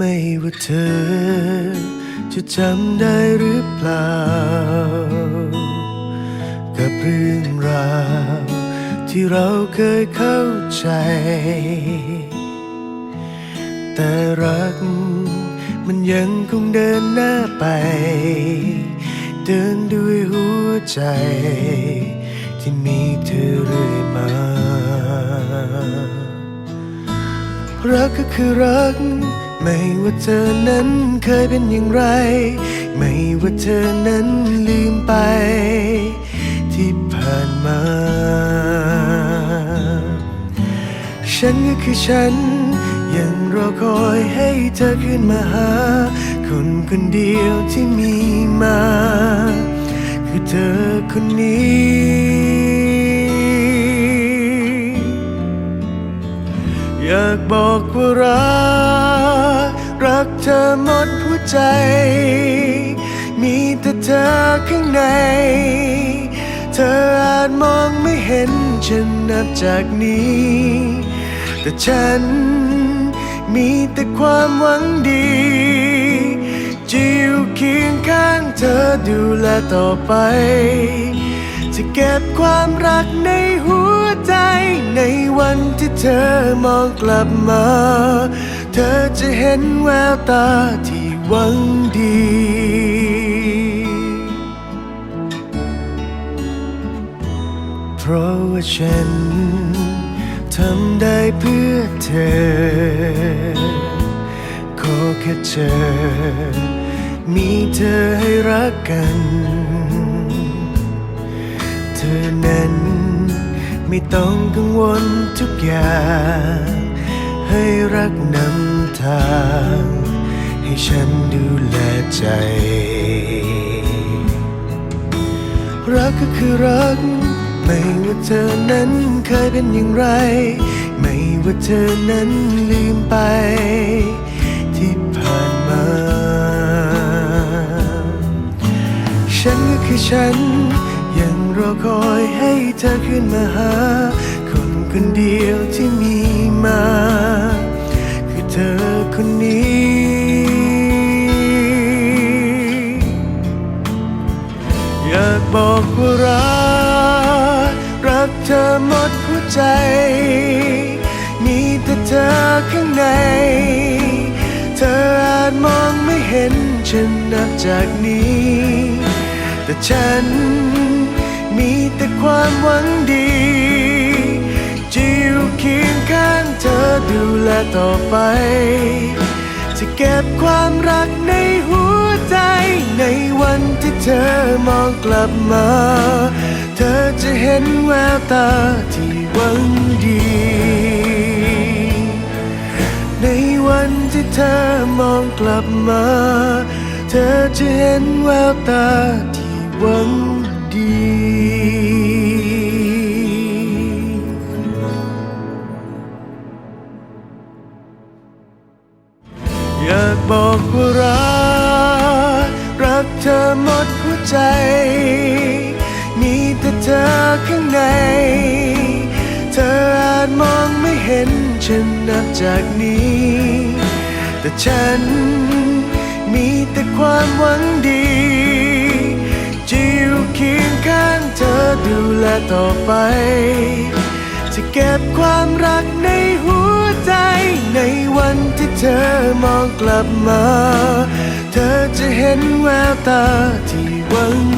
ไม่ว่าเธอ จะจำได้หรือเปล่า กับเรื่องราว ที่เราเคยเข้าใจ แต่รักมันยังคงเดินหน้าไป เดินด้วยหัวใจ ที่มีเธอเรื่อยมารักก็คือรัก ไม่ว่าเธอนั้นเคยเป็นอย่างไร ไม่ว่าเธอนั้นลืมไป ที่ผ่านมา ฉันก็คือฉัน ยังรอคอยให้เธอขึ้นมาหา คนคนเดียวที่มีมา คือเธอคนนี้อยากบอกว่ารัก รักเธอหมดหัวใจ มีแต่เธอข้างใน เธออาจมองไม่เห็นฉันนับจากนี้ แต่ฉันมีแต่ความหวังดีจะอยู่เคียงข้างเธอดูแลต่อไป จะเก็บความรักในหัวใจในวันที่เธอมองกลับมา ธอจะเห็นแววตาที่หวังดี เพราะว่าฉันทำได้เพื่อเธอ ขอแค่เธอ มีเธอให้รักกัน เธอนั้นไม่ต้องกังวลทุกอย่าง ให้รักนำทาง ให้ฉันดูแลใจ รักก็คือรัก ไม่ว่าเธอนั้นเคยเป็นอย่างไร ไม่ว่าเธอนั้นลืมไป ที่ผ่านมา ฉันก็คือฉัน ยังรอคอยให้เธอขึ้นมาหา คนคนเดียวที่มีมา หมดหัวใจ มีแต่เธอข้างใน เธออาจมองไม่เห็นฉันนับจากนี้ แต่ฉันมีแต่ความหวังดีจะอยู่เคียงข้างเธอดูแลต่อไป จะเก็บความรักในหัว ใจ ในวันที่เธอมองกลับมา เธอจะเห็นแววตาที่หวังดี ในวันที่เธอมองกลับมา เธอจะเห็นแววตาที่หวังดีอยากบอกว่ารัก เธอหมดหัวใจ มีแต่เธอข้างใน เธออาจมองไม่เห็นฉันนับจากนี้ แต่ฉันมีแต่ความหวังดีจะอยู่เคียงข้างเธอดูแลต่อไป จะเก็บความรักในหัวใจ ในวันที่เธอมองกลับมา เธอ นแววตาที่หวัง